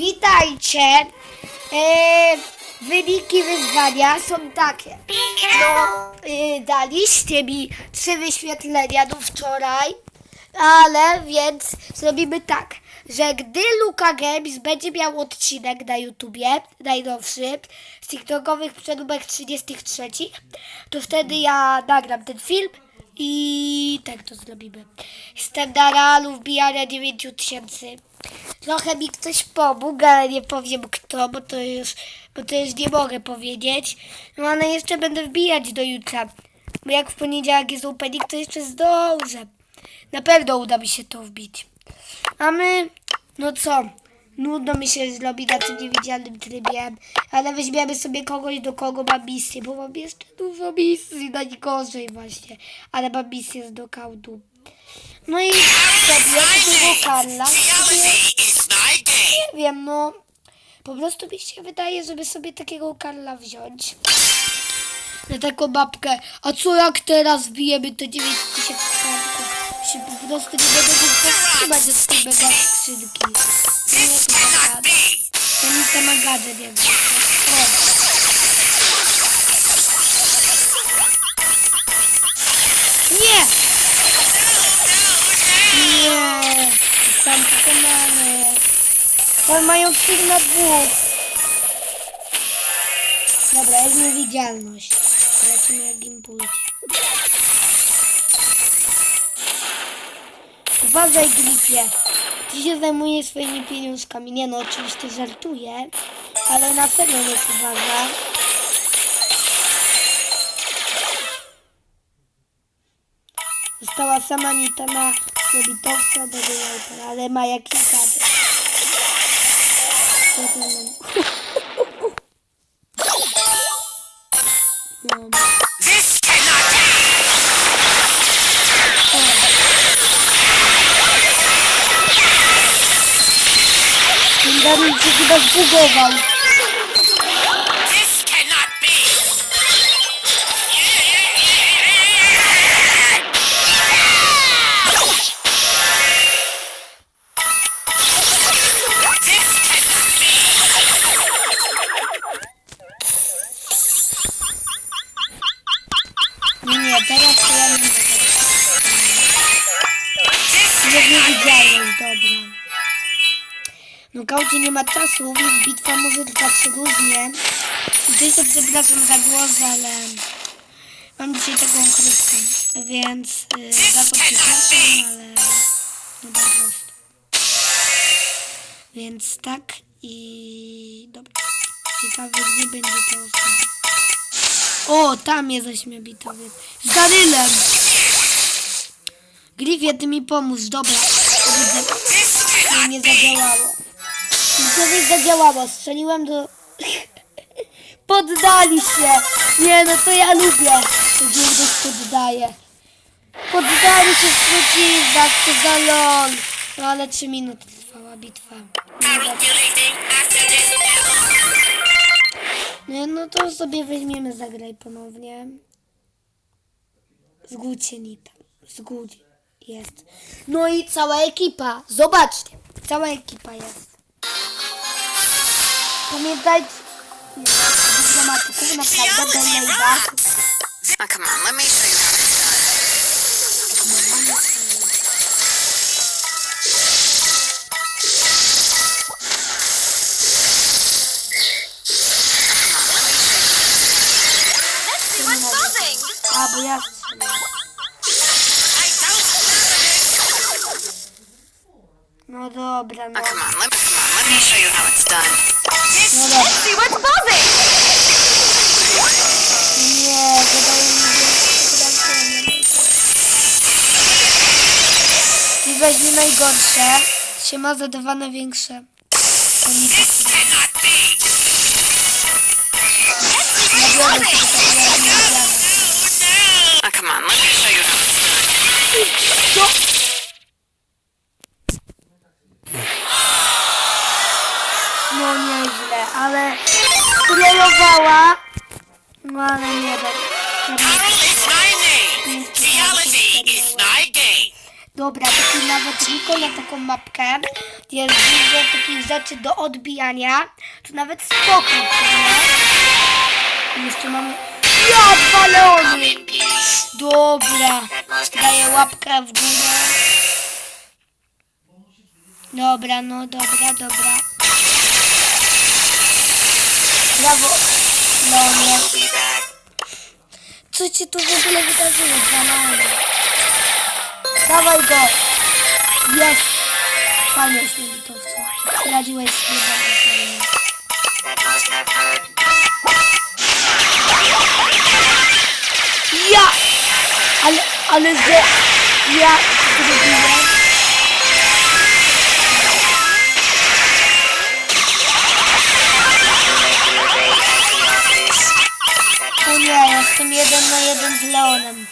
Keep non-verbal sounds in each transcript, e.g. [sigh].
Witajcie. E, wyniki wyzwania są takie. No, e, daliście mi trzy wyświetlenia do wczoraj, ale więc zrobimy tak, że gdy Luka Games będzie miał odcinek na YouTubie, najnowszy, z TikTokowych przeróbek 33, to wtedy ja nagram ten film i tak to zrobimy. Jestem na realu wbijania 9000. Trochę mi ktoś pomógł, ale nie powiem kto, bo to już, bo to już nie mogę powiedzieć. No ale jeszcze będę wbijać do jutra. Bo jak w poniedziałek jest opening, to jeszcze zdążę. Na pewno uda mi się to wbić. A my, no co, nudno mi się zrobi na tym niewidzialnym trybie, ale weźmiemy sobie kogoś, do kogo mam misję, bo mam jeszcze dużo misji, najgorzej właśnie, ale mam misję z dokautu. No i sobie tego Karla, nie wiem, no, po prostu mi się wydaje, żeby sobie takiego Karla wziąć. Na taką babkę. A co jak teraz wbijemy te 9000 franków? Się po prostu nie będę mógł powstrzymać ze tej mega skrzynki. Tak? To nic tam ma gadżet jakby. Nie! Nie! Tam pokonany. Tam mają wszystkich na dwóch. Dobra, jest niewidzialność. Zobaczymy jak im pójdzie. Uważaj, Gripie. Ty się zajmujesz swoimi pieniążkami. Nie no, oczywiście żartuję, ale na pewno nie uważa. Została sama Nita na zabitowca do ale ma jakiś gadżet. Co Ten Daniel się chyba zbugował. This cannot be. This cannot be. Nie, nie, teraz to ja nie mogę. This Nie cannot be. No Gaudzie nie ma czasu, więc bitwa może trwać różnie. To przepraszam za głos, ale mam dzisiaj taką chrypkę, więc y, za to przepraszam, ale no po prostu. Więc tak i dobra. Ciekawe gdzie będzie ta osoba. O, tam jest ośmiobitowiec. Z Darylem! Grifie, ty mi pomóż, dobra. Nie be. zadziałało. To nie zadziałało. Strzeliłem do... [laughs] Poddali się. Nie, no to ja lubię. Gdzie ktoś poddaje. Poddali się truciznach, to za lol. No ale trzy minuty trwała bitwa. Nie, no to sobie weźmiemy zagraj ponownie. Zgódź się Nita. Zgódź. Jest. No i cała ekipa. Zobaczcie. Cała ekipa jest. Pamiętajcie. Nie, dyplomatyków naprawdę do Lejda. Now come on, let me show you Się come on, let me show you how it's done. Co? No nieźle, ale trollowała. No ale nie. Carol is my name. Geology is my game. Dobra, taki nawet Niko na taką mapkę, gdzie jest dużo takich rzeczy do odbijania. To nawet nie? I jeszcze mamy... Ja, balony! Dobra, daję łapkę w górę. Dobra, no dobra, dobra. Brawo, Leonie. Co ci tu w ogóle wydarzyło, Banane? Dawaj go! Jest! Fajnie śmiertowca. Radziłeś sobie. Ja! Ale, ale że ja zrobiłem... O nie, jestem jeden na jeden z Leonem.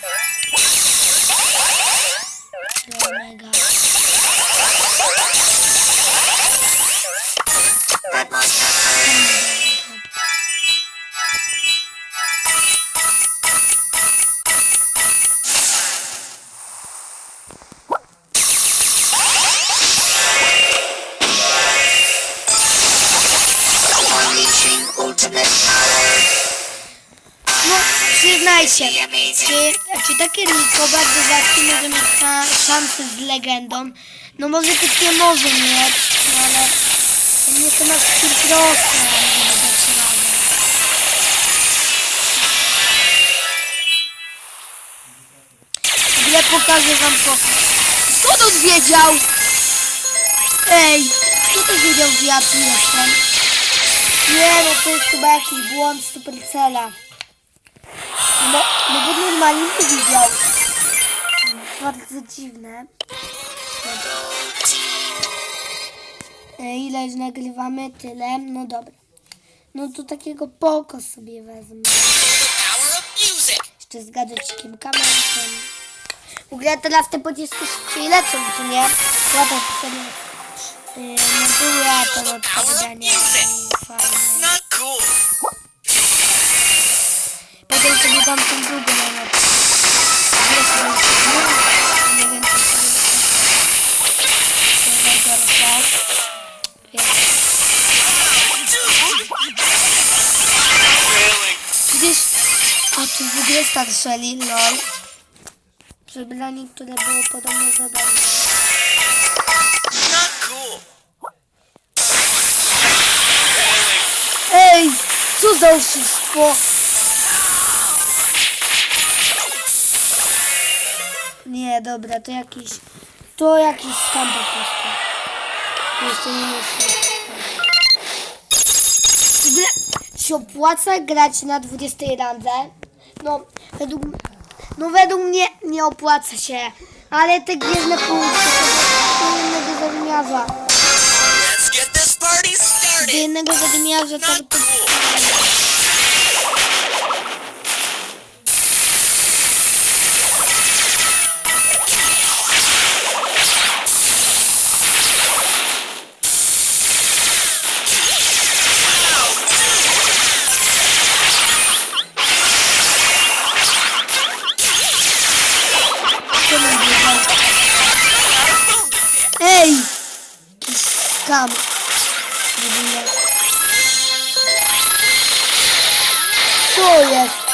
Się, czy, czy takie Niko bardzo rzadkie może mieć sza- szansę z legendą? No może też nie może mieć, no ale mnie to na radę. W ogóle pokażę wam to. Skąd on wiedział? Ej, skąd on wiedział, że ja tu jestem? Nie, no to jest chyba jakiś błąd Supercella. No, no bo normalnie nie widział. Bardzo dziwne. E, Ile już nagrywamy? Tyle. No dobra. No to takiego poko sobie wezmę. Jeszcze z gadżecikiem kamerką. W ogóle teraz te pociski szybciej lecą, czy nie? Ładne pisanie. Yy, no były to odpowiadanie. Sobie tam tą drugą najlepszą. Sobie no, nie wiem, co tak. Jest. Really? Gdzieś... A tu w ogóle starszeli, lol. Przebranie, które było podobne zadanie. Ej! Co za oszustwo! Nie, dobra, to jakiś... To jakiś skam po prostu. Jeszcze nie. W ogóle się opłaca grać na 20 randze? No, według, no według mnie nie opłaca się. Ale te gwiezdne punkty to do innego zadymiarza. Do jednego zadymiarza tak ogóle. Co jest?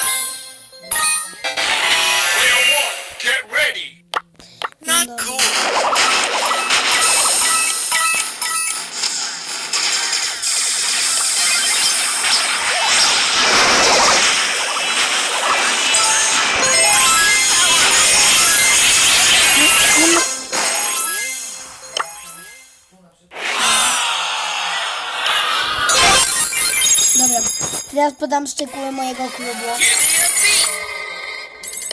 Teraz podam szczegóły mojego klubu.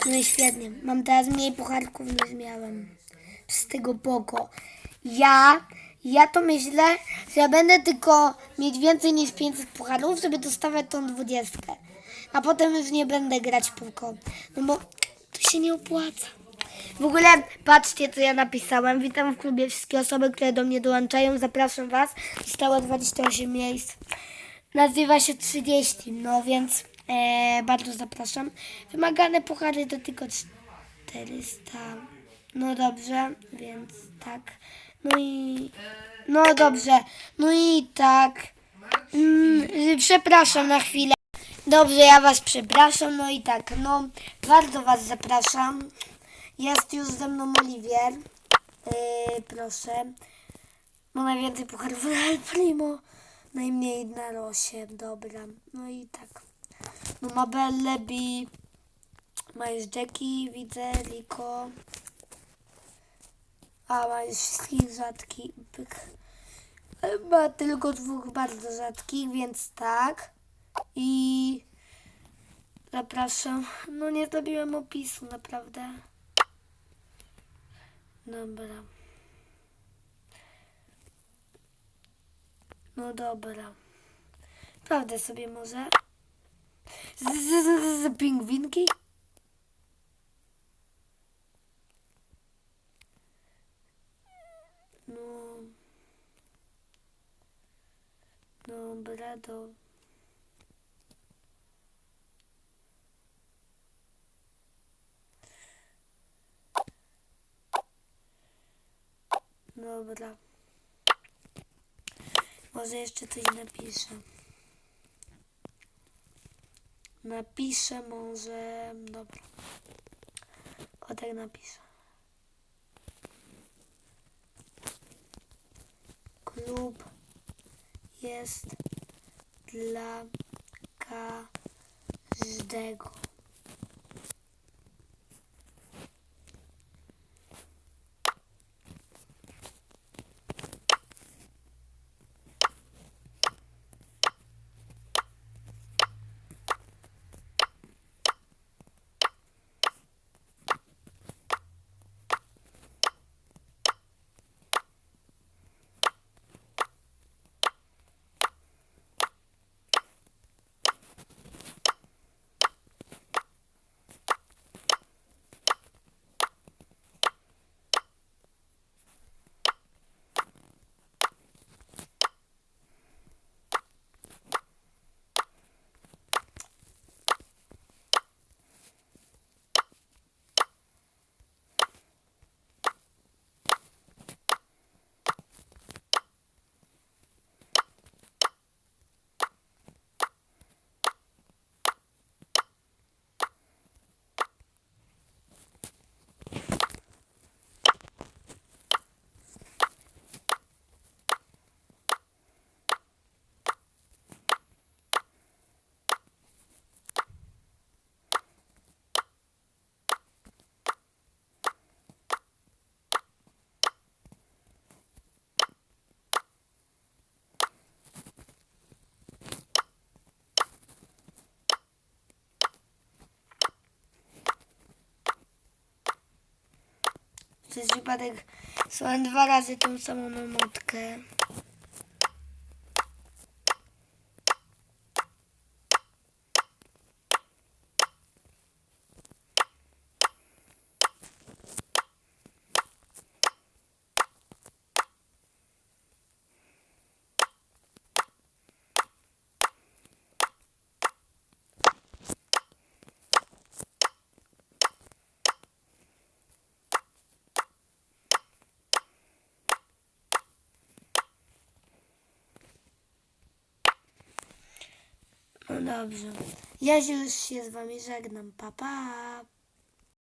No i świetnie. Mam teraz mniej pucharków niż miałem. Z tego poko. Ja, ja to myślę, że ja będę tylko mieć więcej niż 500 pucharów, żeby dostawać tą dwudziestkę. A potem już nie będę grać poko. No bo to się nie opłaca. W ogóle patrzcie, co ja napisałem. Witam w klubie wszystkie osoby, które do mnie dołączają. Zapraszam Was. Zostało 28 miejsc. Nazywa się 30, no więc e, bardzo zapraszam. Wymagane puchary to tylko 400. No dobrze, więc tak. No i. No dobrze. No i tak. Mm, y, przepraszam na chwilę. Dobrze, ja was przepraszam. No i tak, no bardzo was zapraszam. Jest już ze mną Oliwier. Yy, proszę. Ma najwięcej pucharów Real Primo. Najmniej na losie. Dobra. No i tak. No ma Belle, Bi. Już Jackie, widzę, Liko. A ma już wszystkich rzadkich. Pyk. Ma tylko dwóch bardzo rzadkich, więc tak. I zapraszam. No nie zrobiłem opisu, naprawdę. Dobra. No dobra. Prawdę sobie może. Z, z, z, z pingwinki? No. Dobra, do. Dobra. Może jeszcze coś napiszę. Napiszę może... Dobra. O tak napiszę. Klub jest dla każdego. Przez przypadek słuchałem dwa razy tą samą emotkę. Dobrze. Ja już się z wami żegnam. Pa, pa.